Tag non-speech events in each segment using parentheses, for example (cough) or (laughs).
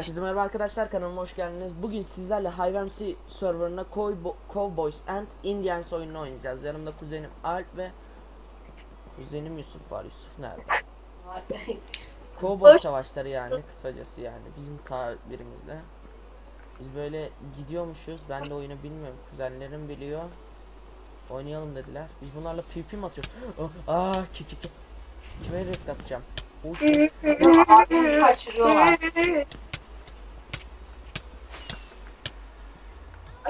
Herkese merhaba arkadaşlar kanalıma hoş geldiniz. Bugün sizlerle Hive serverına Cowbo- Cowboys and Indians oyununu oynayacağız. Yanımda kuzenim Alp ve kuzenim Yusuf var. Yusuf nerede? (laughs) Cowboy savaşları yani kısacası yani bizim tabirimizle. Biz böyle gidiyormuşuz. Ben de oyunu bilmiyorum. Kuzenlerim biliyor. Oynayalım dediler. Biz bunlarla PvP mi atıyoruz? (gasps) Aa ki ki ki. Kime renk atacağım? Abimi kaçırıyorlar.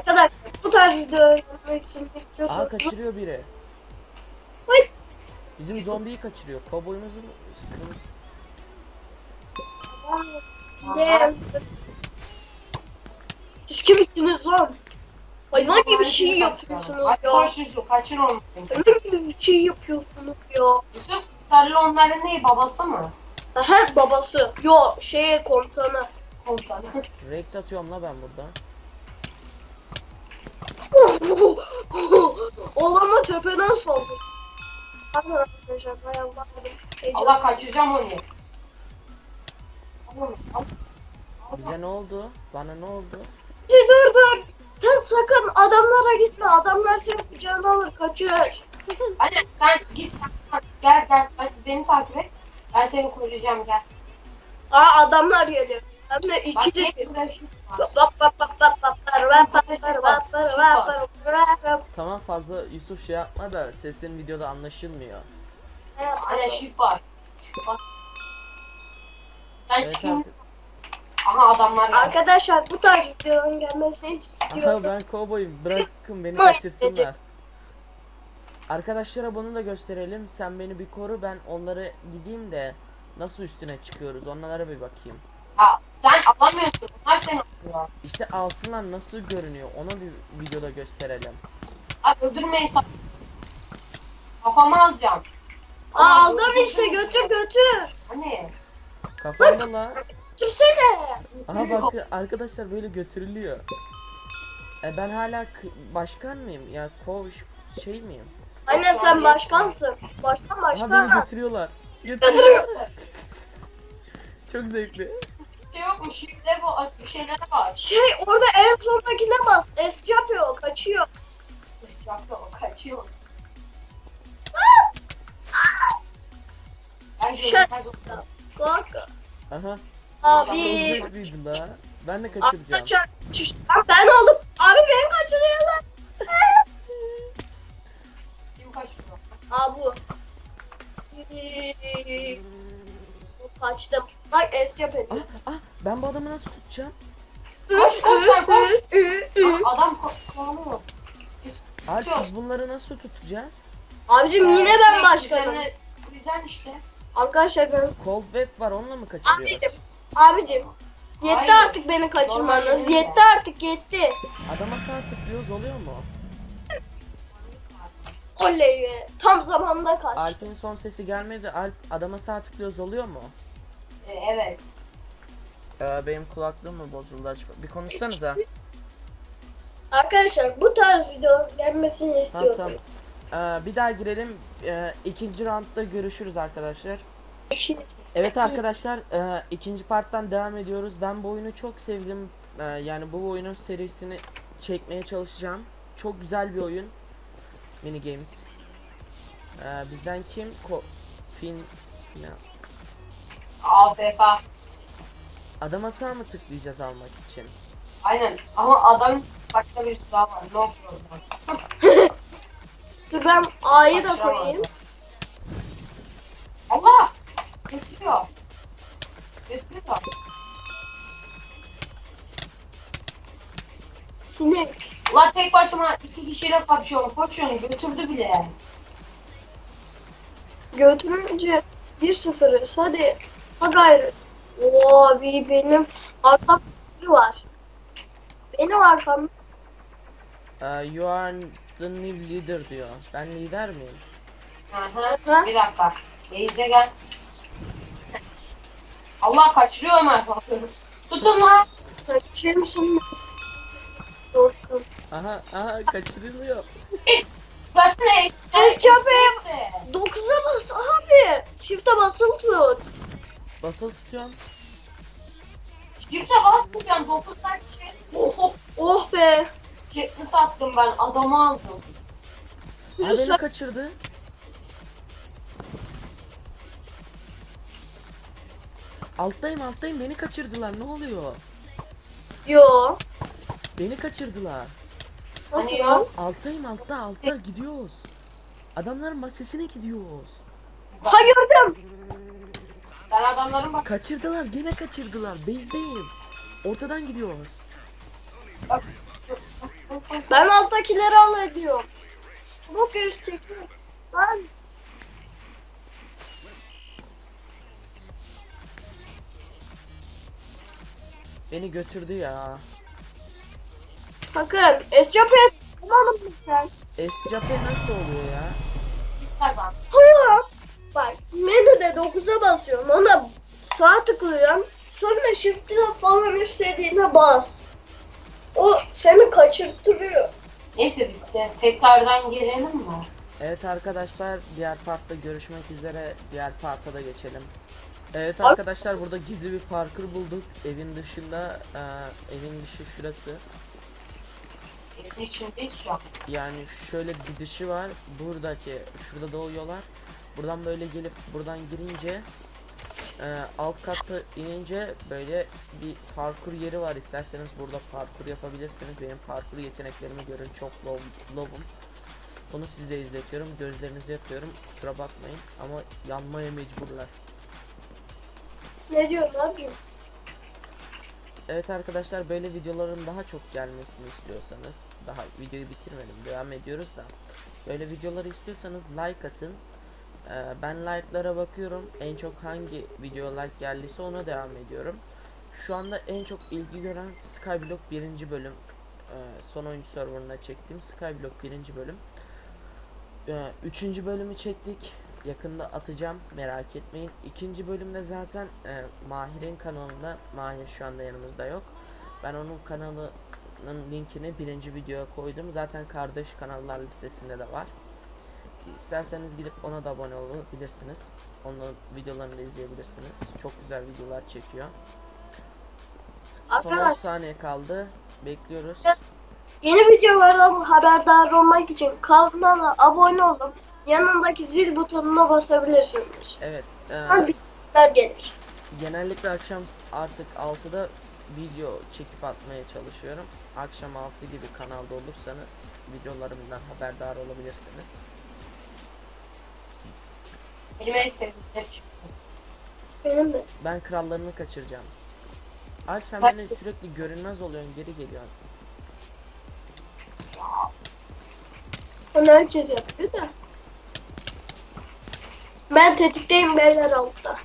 Arkadaşlar bu tarz video yapmak için Aa istiyorsanız kaçırıyor biri. Ay. Bizim zombiyi kaçırıyor. Kovboyumuzu mu? Kırmızı. ne Siz kimsiniz lan? Hayvan gibi bir şey yapıyorsunuz Hadi ya. koş Yusuf kaçır onu. Hayvan gibi bir şey yapıyorsunuz ya. Yusuf sarılı onların ne babası mı? Aha babası. Yo şeye komutanı. Komutan. Rekt atıyorum la ben burada. Oğluma tepeden saldı. Pardon arkadaşlar bayağı bağırdım. Heyecan. Allah kaçıracağım onu. Bize ne oldu? Bana ne oldu? Dur dur. Sen sakın adamlara gitme. Adamlar seni kucağına alır kaçırır. Hadi sen git. Gel gel. Hadi beni takip et. Ben seni koruyacağım gel. Aa adamlar geliyor. Hem de Bak ikili. gel buraya şu var. Tamam fazla Yusuf şey yapma da sesin videoda anlaşılmıyor. Aynen. Ben Evet çıkayım. Aha adamlar geldi. Arkadaşlar bu tarz videoların gelmesini Aha istiyorsanız ben kovboyum. Bırakın beni kaçırsınlar. Arkadaşlara bunu da gösterelim. Sen beni bir koru ben onları gideyim de nasıl üstüne çıkıyoruz onlara bir bakayım. Ya, sen alamıyorsun. Alıyor. İşte alsınlar nasıl görünüyor onu bir videoda gösterelim. Abi öldürmeyin sen. Kafamı alacağım. Aa aldım işte götür götür. Hani? Kafamda la. Götürsene. Aha bak arkadaşlar böyle götürülüyor. E ben hala başkan mıyım? Ya koş şey miyim? Aynen sen başkansın. Başkan Aha beni başkan. götürüyorlar. Götürüyorlar. (laughs) Çok zevkli şey yokmuş. Yükle bu bir şeyler var. Şey orada en sondakine bas. Eski yapıyor kaçıyor. Eski yapıyor kaçıyor. Ah! Ben Aha. Abi. Ben de kaçıracağım. Arkadaşlar ben oldum. Abi beni kaçırıyorlar. Kim kaçırıyor? Abi. bu. Kaçtım. Bak es yapıyor. Ah ah ben bu adamı nasıl tutacağım? Koş, koş sen, koş. Aa, Adam ko- kovalıyor. Alp biz bunları nasıl tutacağız? Abicim Ee, yine ben şey, başkanım. üzerine işte. Arkadaşlar ben Cold web var onunla mı kaçırıyoruz? Abicim. Abicim. Yetti Hayır. artık beni kaçırmanız. Normal Yetti artık yetti. Adama sağ tıklıyoruz oluyor mu? Oley be. Tam zamanında kaç. Alp'in son sesi gelmedi. Alp adama sağ tıklıyoruz oluyor mu? Ee, evet. Ee, benim kulaklığım mı bozuldu acaba? Bir konuşsanıza. Arkadaşlar bu tarz videonun gelmesini Ha istiyorum. tamam. Ee, bir daha girelim. Ee, ikinci roundda görüşürüz arkadaşlar. Evet arkadaşlar e, ikinci parttan devam ediyoruz. Ben bu oyunu çok sevdim. E, yani bu oyunun serisini çekmeye çalışacağım. Çok güzel bir oyun. Mini Games. E, bizden kim? Ko fin Fina. AFK. Adama sağ mı tıklayacağız almak için? Aynen. Ama adam başka bir silah var. No problem. (laughs) Dur ben A'yı da koyayım. Allah! Götürüyor. Götürüyor. Sinek. Ulan tek başıma iki kişiyle kapışıyorum. Koşuyorum. Götürdü bile. Götürünce 1-0'ız. Hadi. Ha gayrı. Oo abi benim biri var. Benim arkamda. E, you are the new leader diyor. Ben lider miyim? Aha. Aha. Bir dakika. Beyze gel. Allah kaçırıyor Ömer. Tutun lan. Kimsin? Doğrusun. Aha aha kaçırılıyor. Es yapayım. 9'a bas abi. Shift'e basılı tut. Basılı tutuyorum. Çifte basmayacaksın. 9 tane şey. Oh, oh be. Çiftini sattım ben. Adamı aldım. Aa, beni kaçırdı. Alttayım alttayım beni kaçırdılar ne oluyor? Yo. Beni kaçırdılar. Nasıl Hani ya? ya? Alttayım altta altta gidiyoruz. Adamların masesine gidiyoruz. Ha gördüm. Ben adamların bak. Kaçırdılar gene kaçırdılar. Bezdeyim. Ortadan gidiyoruz. bak. Ben alttakileri hallediyorum. Bak üstteki. Ben Beni götürdü ya. sakın. Escap'e kullanın mı sen? Escape nasıl oluyor ya? Kazandık. Hayır. Bak menüde 9'a basıyorum. Ona sağ tıklıyorum. Sonra shift'e falan istediğine bas. O seni kaçırtırıyor. Neyse bitti. Tekrardan girelim mi? Evet arkadaşlar diğer partta görüşmek üzere. Diğer parta da geçelim. Evet arkadaşlar burada gizli bir parkur bulduk. Evin dışında e, evin dışı şurası. Evin içindeyiz şu an. Yani şöyle bir dışı var. Buradaki şurada doğuyorlar. Buradan böyle gelip buradan girince e, alt katta inince böyle bir parkur yeri var. İsterseniz burada parkur yapabilirsiniz. Benim parkur yeteneklerimi görün çok low, low'um. Bunu size izletiyorum. Gözlerinizi yapıyorum. Kusura bakmayın ama yanmaya mecburlar. Ne diyorsun abi? Evet arkadaşlar böyle videoların daha çok gelmesini istiyorsanız daha videoyu bitirmedim devam ediyoruz da böyle videoları istiyorsanız like atın ben like'lara bakıyorum. En çok hangi video like geldiyse ona devam ediyorum. Şu anda en çok ilgi gören Skyblock birinci bölüm. Ee, son oyuncu serverına çektiğim Skyblock birinci bölüm. Ee, üçüncü bölümü çektik. Yakında atacağım merak etmeyin. İkinci bölümde zaten e, Mahir'in kanalında Mahir şu anda yanımızda yok. Ben onun kanalının linkini birinci videoya koydum. Zaten kardeş kanallar listesinde de var İsterseniz gidip ona da abone olabilirsiniz onun videolarını da izleyebilirsiniz çok güzel videolar çekiyor son 10 Arkadaş- saniye kaldı bekliyoruz Yeni videolardan haberdar olmak için kanala abone olup yanındaki zil butonuna basabilirsiniz. evet e, Her bilgiler gelir. Genellikle akşam s- artık 6'da video çekip atmaya çalışıyorum. Akşam 6 gibi kanalda olursanız videolarımdan haberdar olabilirsiniz. Benim en sevdiğim şey. Benim de. Ben krallarını kaçıracağım. Alp sen Ben- beni sürekli görünmez oluyorsun geri geliyorsun. Onu herkes yapıyor da. Ben tetikteyim beyler altta.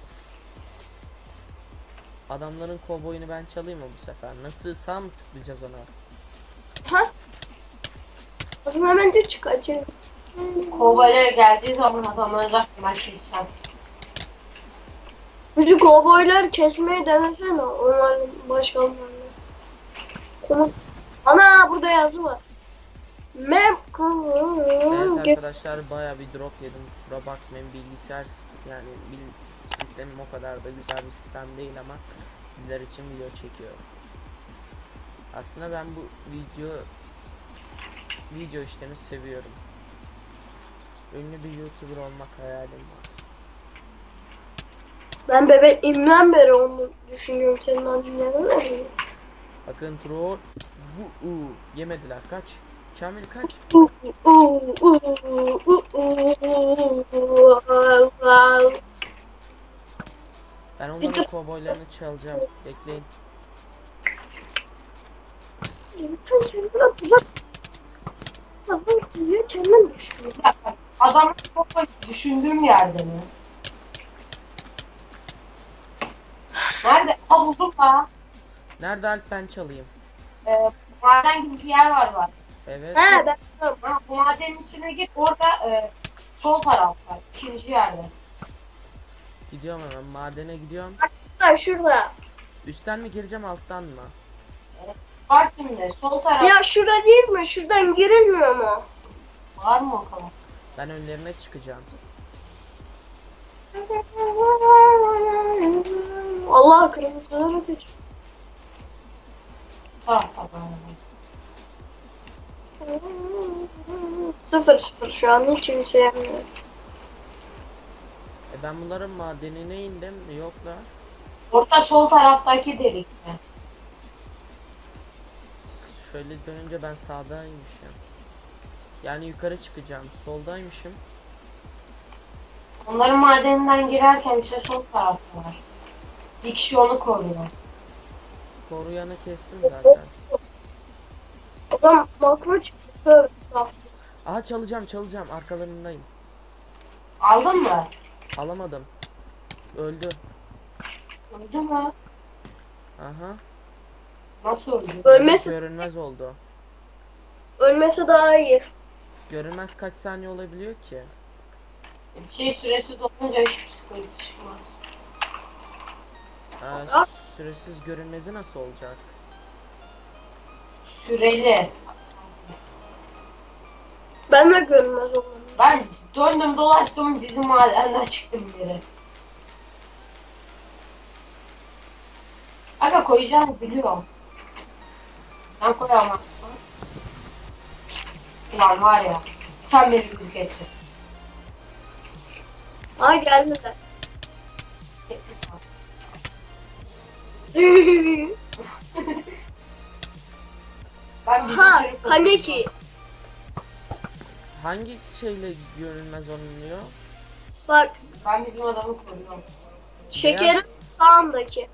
Adamların kovboyunu ben çalayım mı bu sefer? Nasıl sağ mı tıklayacağız ona? Ha? O zaman hemen de çıkacağım. Kovale geldiği zaman adamları zaten ben keseceğim. Bizi kovboylar kesmeyi denesene onların başkanlarını. Konu- Ana burada yazı var. Mem Evet arkadaşlar baya bir drop yedim kusura bakmayın bilgisayar yani bil, sistemim o kadar da güzel bir sistem değil ama sizler için video çekiyorum. Aslında ben bu video video işlerini seviyorum. Ünlü bir YouTuber olmak hayalim var. Ben bebeğimden beri onu düşünüyorum senin annenden ne bileyim. Bakın troll bu u yemediler kaç. Kamil kaç. Ben onların kovboylarını çalacağım. Bekleyin. Sen kendine tuzak. Adam kuyuya kendin düştü. Adam çok düşündüğüm yerde mi? Nerede? Aa buldum ha. Nerede Alp ben çalayım? Ee, maden gibi bir yer var var. Evet. He ben Ha, bu madenin içine git orada e, sol tarafta. ikinci yerde. Gidiyorum hemen madene gidiyorum. şurada şurada. Üstten mi gireceğim alttan mı? Bak şimdi sol taraf Ya şurada değil mi? Şuradan girilmiyor mu? var mı o kadar? Ben önlerine çıkacağım. Allah kırmızılara kaç. tarafta galiba. Sıfır sıfır şu an hiç yükselemiyorum. E ben bunların madenine indim. Yoklar. Orta sol taraftaki delikte. Şöyle dönünce ben sağdaymışım. Yani yukarı çıkacağım. Soldaymışım. Onların madeninden girerken işte sol taraftalar. Bir kişi onu koruyor. Koruyanı kestim zaten. Adam makro çıktı. Aha çalacağım çalacağım. Arkalarındayım. Aldın mı? Alamadım. Öldü. Öldü mü? Aha. Nasıl öldü? Ölmesi, Görünmez oldu. ölmesi daha iyi. Görünmez kaç saniye olabiliyor ki? Şey süresi dolunca hiçbir sıkıntı çıkmaz. Aa, süresiz görünmezi nasıl olacak? Süreli. Ben de görünmez oldum. Ben döndüm dolaştım bizim mahallenden çıktım biri. Aga koyacağını biliyorum. Ben koyamazsın. Ulan var ya. Sen beni müzik ettin. (laughs) Ha gelmedi. Ben bizim ha çocuk- Kaneki. Hangi şeyle görünmez olunuyor? Bak Ben bizim adamı koruyorum. şekerin sağındaki.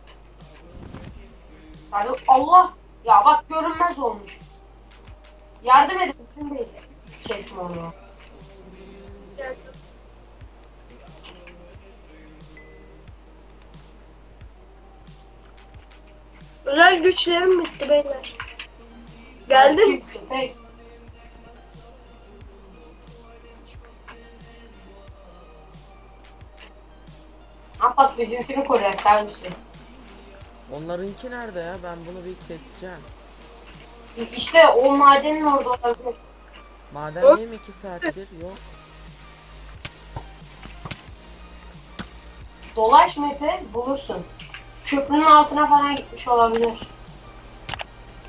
Sadece Allah ya bak görünmez olmuş. Yardım edin bizim de kesme onu. Özel güçlerim bitti beyler. Geldim. Köpek? Bak bizimkini koruyor kardeşim. Onlarınki nerede ya? Ben bunu bir keseceğim. İşte o madenin orada olabilir. Madendeyim 2 saattir. Yok. Dolaş map'i bulursun. Köprünün altına falan gitmiş olabilir.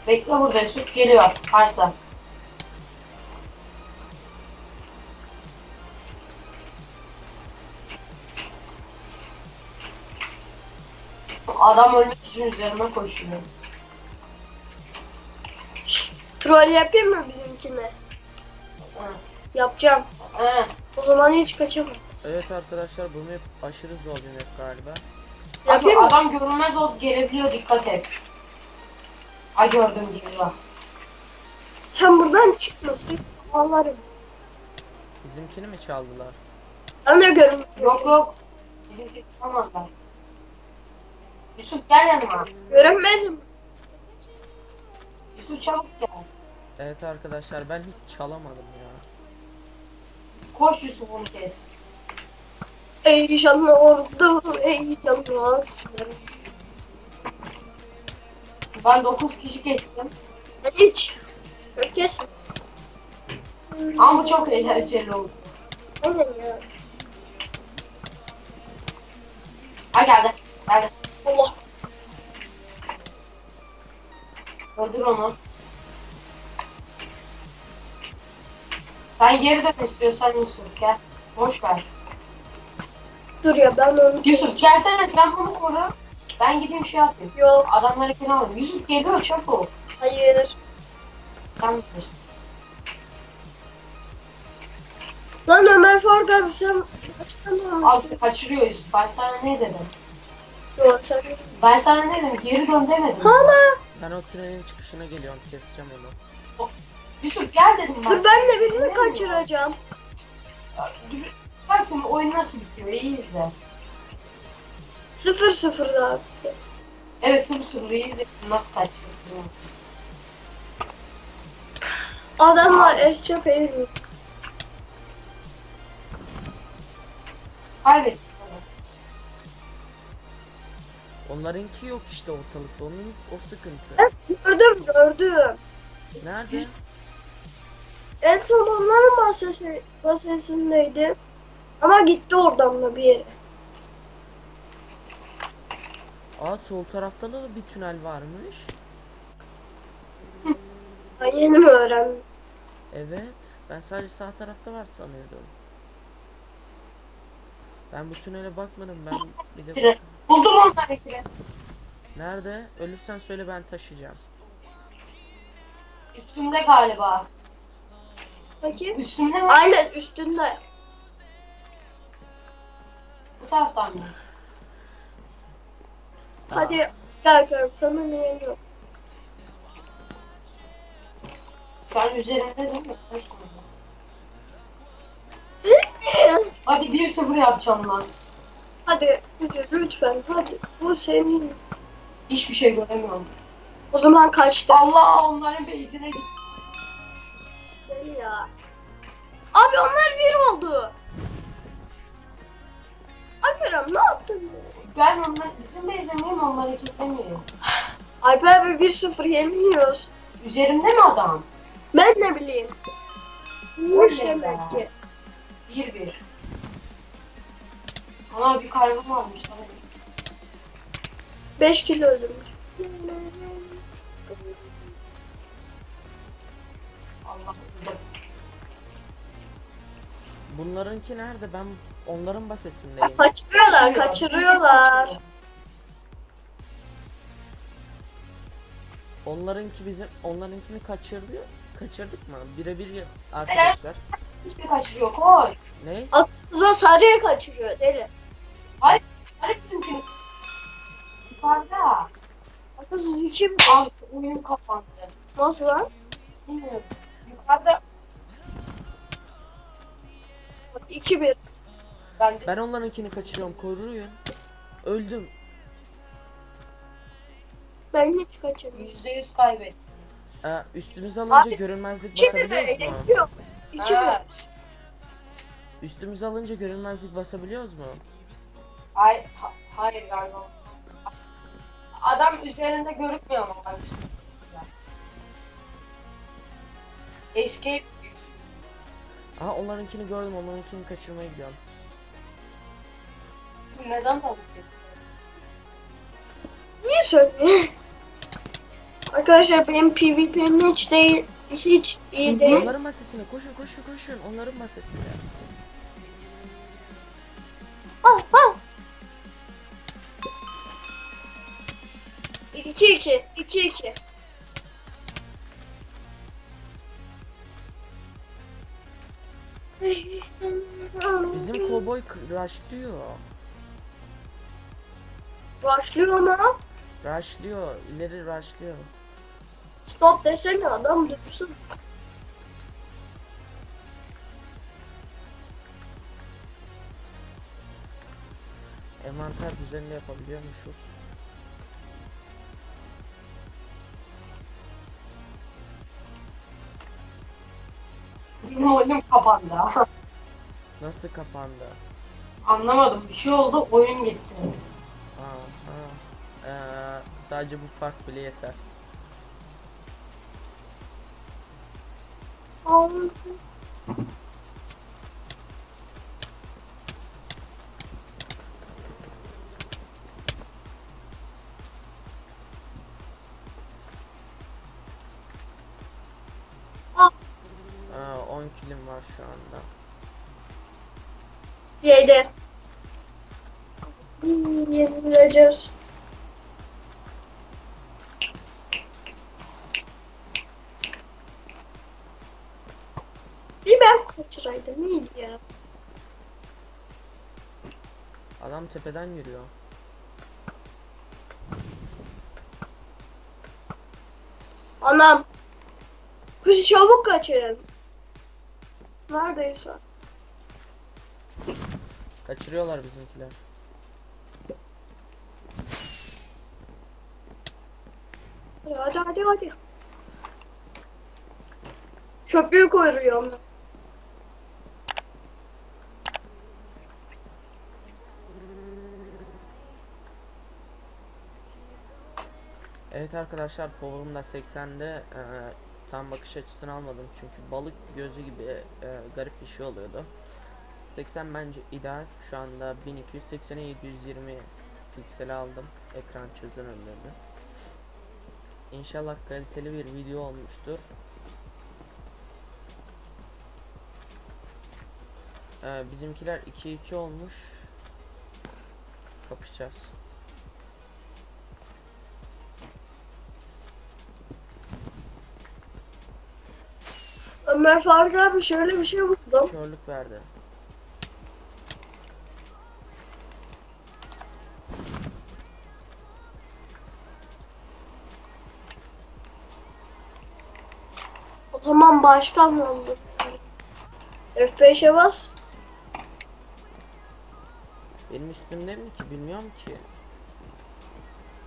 Bekle burada Yusuf geliyor. Karşıda. Adam ölmek için üzerime koşuyor. Troll yapayım mı bizimkine? Ha. Yapacağım. Ha. O zaman hiç kaçamam. Evet arkadaşlar bu map aşırı zor bir map galiba. Yapayım Abi mı? adam görünmez ol gelebiliyor dikkat et. Ay gördüm geliyor. Sen buradan çıkmasın. Ağlarım. Bizimkini mi çaldılar? Ben de görünmez. Yok yok. Bizimki tutamazlar. Yusuf gel yanıma. Görünmezim. Yusuf çabuk gel. Evet arkadaşlar ben hiç çalamadım ya. Koş Yusuf onu kes. Ey canlı ordu, ey canlı asker. Ben 9 kişi kestim. Hiç. Çok kes. Ama bu çok eğlenceli oldu. Aynen ya. Ha geldi. Geldi. Allah. Öldür onu. Sen geri dön istiyorsan Yusuf gel. Boş ver. Dur ya ben onu Yusuf gelsene sen bunu koru. Ben gideyim şey yapayım. Yok. Adamları kenara alayım. Yusuf geliyor çabuk. Hayır. Sen bilirsin. Lan Ömer Faruk abi sen? Al işte kaçırıyor Yusuf. Ben sana ne dedim? Yok sen Ben sana ne dedim? Geri dön demedim. Hala. Ben o tünelin çıkışına geliyorum keseceğim onu. Yusuf gel dedim. Dur ben de birini kaçıracağım. Dur, Bak şimdi oyun nasıl bitiyor? İyi izle. Sıfır sıfır daha. Evet sıfır sıfır iyi izle. Nasıl kaçırıyor? Adamla Esçap eğiliyor. Kaybettik. Onlarınki yok işte ortalıkta. Onun o sıkıntı. Ben gördüm gördüm. Nerede? En son onların masası, masasındaydı. Ama gitti oradan da bir yere. Aa sol tarafta da bir tünel varmış. Ben yeni mi öğrendim? Evet. Ben sadece sağ tarafta var sanıyordum. Ben bu tünele bakmadım. Ben bir de Biri. Buldum onları ikili. Nerede? Ölürsen söyle ben taşıyacağım. Üstümde galiba. Bakayım. Üstümde mi? Aynen üstünde. Bu taraftan mı? Hadi gel gel sanırım yeniyor. Şu an üzerimde değil mi? (laughs) Hadi 1-0 yapacağım lan. Hadi lütfen, hadi. Bu senin. Hiçbir şey göremiyorum. O zaman kaçtı. Allah onların beyzine git. Ya. Abi onlar bir oldu. Alperen ne yaptın? Ben onlar bizim beyze miyim onları kilitlemiyorum. Alper abi 1-0 yeniliyoruz. Üzerimde mi adam? Ben ne bileyim. Be. demek ki. 1-1. Ana bir kalbim varmış. Hadi. 5 kilo öldürmüş. Bunlarınki nerede? Ben onların basesindeyim. Kaçırıyorlar, kaçırıyorlar. Onlarınki bizim onlarınkini kaçırdı. Kaçırdık mı? Birebir ya- arkadaşlar. Hiçbir kaçırıyor koş. Ne? Akıza sarıya kaçırıyor deli. Hadi bizimkini. Yukarıda. 2 mi? Abi oyun kapandı. Nasıl lan? Bilmiyorum. Yukarıda 2-1. ben de Ben onlarınkini kaçırıyorum. Koruyun. Öldüm. Ben hiç kaçırmıyorum. %100 kaybettim. Ee, üstümüze alınca Abi, görünmezlik 2-1 basabiliyoruz mu? geçiyor. 2-1. Ha. Üstümüze alınca görünmezlik basabiliyoruz mu? Ay, ha- hayır galiba. Adam üzerinde görükmüyor ama. Escape Aha onlarınkini gördüm. Onlarınkini kaçırmaya gidiyorum. Siz neden dalga Niye söylüyorsun? Arkadaşlar benim PvP'm hiç değil. Hiç iyi değil. Onların masasına koşun koşun koşun. Onların masasına. Al al. 2-2. 2-2. Bizim kovboy rushlıyor. Başlıyor ama Rushlıyor. ileri rushlıyor. stop desene adam dursun. Envanter düzenli yapabiliyormuşuz. Oyunum kapandı. Nasıl kapandı? Anlamadım. Bir şey oldu. Oyun gitti. Aha. Ee, sadece bu part bile yeter. Ee, şu anda. Yedi. Yenileceğiz. Bir ben kaçıraydım iyiydi ya. Adam tepeden yürüyor. Anam. Kız çabuk kaçırın. Neredeyse. Kaçırıyorlar bizimkiler. Hadi hadi. hadi. Çöplüğü koyuyorum. Evet arkadaşlar forumda 80'de e, tam bakış açısını almadım çünkü balık gözü gibi e, garip bir şey oluyordu. 80 bence ideal. Şu anda 1280'e 720 piksel aldım. Ekran çözüm. İnşallah kaliteli bir video olmuştur. Ee, bizimkiler 2-2 olmuş. Kapışacağız. Ömer Faruk abi şöyle bir şey buldum. Körlük verdi. O zaman başkan oldu. F5'e bas. Benim üstümde mi ki bilmiyorum ki.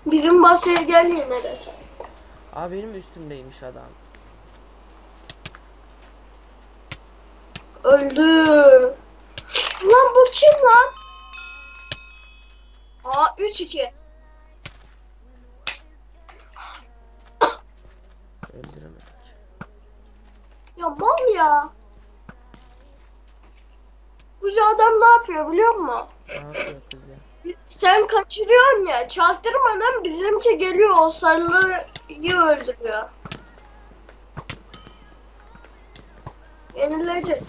Bizim basaya gel yine de sen. Aa benim üstümdeymiş adam. Öldü. Lan bu kim lan? Aa 3-2. Öldüremedik. Ya mal ya. Bu adam ne yapıyor biliyor musun? Ne yapıyor ya? Sen kaçırıyorsun ya. Çaktırmadan bizimki geliyor o sarılıyı öldürüyor. Yenilecek.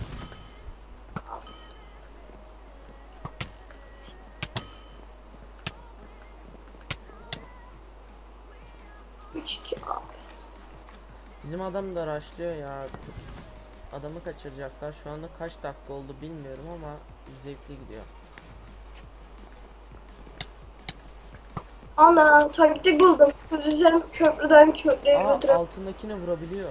Üç iki abi. Bizim adam da rushlıyor ya. Adamı kaçıracaklar. Şu anda kaç dakika oldu bilmiyorum ama zevkli gidiyor. Ana taktik buldum. Kuzen köprüden köprüye Aa götürüp. altındakine vurabiliyor.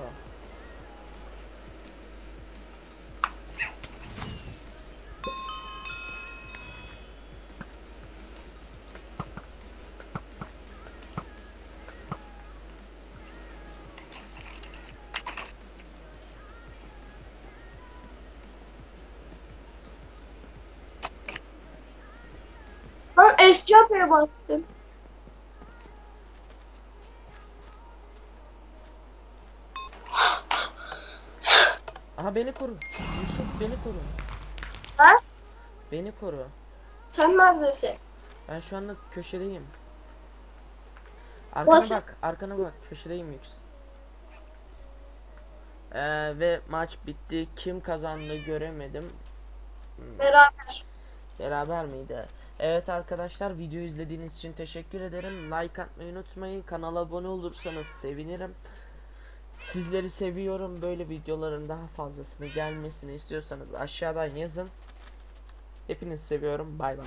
Escap'e bassın. Aha beni koru. Yusuf beni koru. Ha? Beni koru. Sen neredesin? Ben şu anda köşedeyim. Arkana Nasıl? bak, arkana bak. Köşedeyim yüks. Ee, ve maç bitti. Kim kazandı göremedim. Beraber. Beraber miydi? Evet arkadaşlar video izlediğiniz için teşekkür ederim. Like atmayı unutmayın. Kanala abone olursanız sevinirim. Sizleri seviyorum. Böyle videoların daha fazlasını gelmesini istiyorsanız aşağıdan yazın. Hepinizi seviyorum. Bay bay.